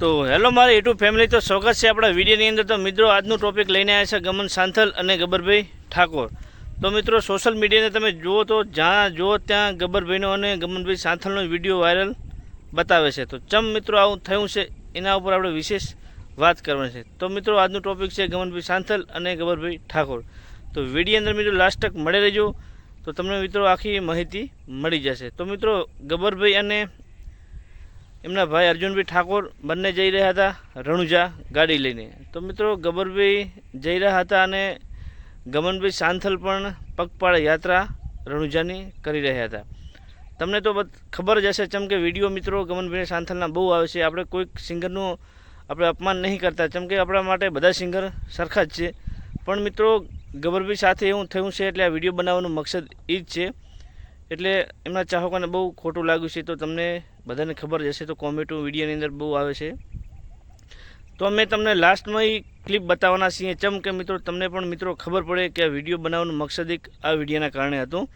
તો હેલો, મારી YouTube family તો સ્વાગત છે આપણા વિડીયોની અંદર. તો મિત્રો, આજનું ટોપિક લઈને આવ્યા છે ગમન સાંથલ અને ગબ્બરભાઈ ઠાકોર. તો મિત્રો સોશિયલ મીડિયાને તમે જુઓ તો જ્યાં જુઓ ત્યાં ગબ્બરભાઈનો અને ગમનભાઈ સાંથલનો વીડિયો વાયરલ બતાવે છે. તો ચમ મિત્રો, આવું થયું છે, એના ઉપર આપણે વિશેષ વાત કરવાની છે. તો મિત્રો, આજનું ટોપિક છે ગમનભાઈ સાંથલ અને ગબ્બરભાઈ ઠાકોર. તો વીડિયો અંદર મિત્રો લાસ્ટ તક મળે રહેજો. તો તમને મિત્રો, આખી માહિતી મળી જશે. તો મિત્રો, ગબ્બરભાઈ અને એમના ભાઈ અર્જુનભાઈ ઠાકોર બંને જઈ રહ્યા હતા રણુજા ગાડી લઈને. તો મિત્રો, ગબરભાઈ જઈ રહ્યા હતા અને ગમનભાઈ સાંથલ પણ પગપાળ યાત્રા રણુજાની કરી રહ્યા હતા. તમને તો ખબર જ હશે ચમ કે વીડિયો મિત્રો ગમનભાઈ સાંથલના બહુ આવે છે. આપણે કોઈક સિંગરનું આપણે અપમાન નહીં કરતા ચમ કે આપણા માટે બધા સિંગર સરખા જ છે. પણ મિત્રો, ગબરભાઈ સાથે એવું થયું છે એટલે આ વીડિયો બનાવવાનું મકસદ એ જ છે. એટલે એમના ચાહકોને બહુ ખોટું લાગ્યું છે. તો તમને બધાને ખબર જશે તો કોમેટો વિડીયોની અંદર બહુ આવે છે. તો અમે તમને લાસ્ટમાં એ ક્લિપ બતાવવાના છીએ. ચમ કે મિત્રો, તમને પણ મિત્રો ખબર પડે કે આ વીડિયો બનાવવાનું મકસદ એક આ વિડીયોના કારણે હતું.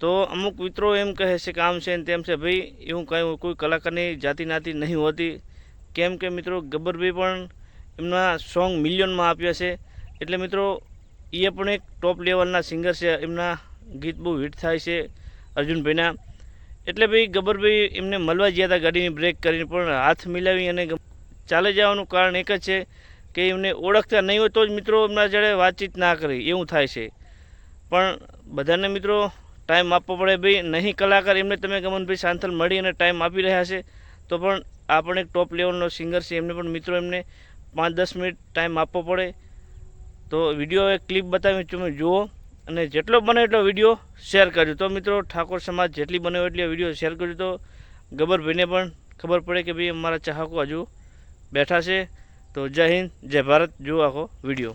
તો અમુક મિત્રો એમ કહે છે કે આમ છે ને તેમ છે, ભાઈ, એવું કાંઈ કોઈ કલાકારની જાતિ નાતિ નહીં હોતી. કેમ કે મિત્રો, ગબ્બરભાઈ પણ એમના સોંગ મિલિયનમાં આપ્યા છે. એટલે મિત્રો એ પણ એક ટોપ લેવલના સિંગર છે. એમના ગીત બહુ હિટ થાય છે અર્જુનભાઈના. એટલે ભાઈ ગબ્બરભાઈ એમને મળવા ગયા હતા ગાડીની બ્રેક કરીને, પણ હાથ મિલાવી અને ચાલે જવાનું કારણ એક જ છે કે એમને ઓળખતા નહીં હોય તો જ મિત્રો એમના જોડે વાતચીત ના કરી, એવું થાય છે. પણ બધાને મિત્રો ટાઈમ આપવો પડે ભાઈ, નહીં કલાકાર એમને તમે ગમનભાઈ સાંથલ મળી અને ટાઈમ આપી રહ્યા છે. તો પણ આ પણ એક ટોપ લેવલનો સિંગર છે, એમને પણ મિત્રો એમને પાંચ દસ મિનિટ ટાઈમ આપવો પડે. તો વીડિયો એક ક્લિપ બતાવી તમે જુઓ. અને જેટલો બને એટલો વીડિયો શેર કરજો. તો મિત્રો, ઠાકોર સમાજ જેટલી બને એટલી વીડિયો શેર કરજો. તો ગબરભાઈને પણ ખબર પડે કે ભાઈ, અમારા ચાહકો હજુ બેઠા છે. તો જય હિન્દ, જય ભારત. જુઓ આખો વીડિયો.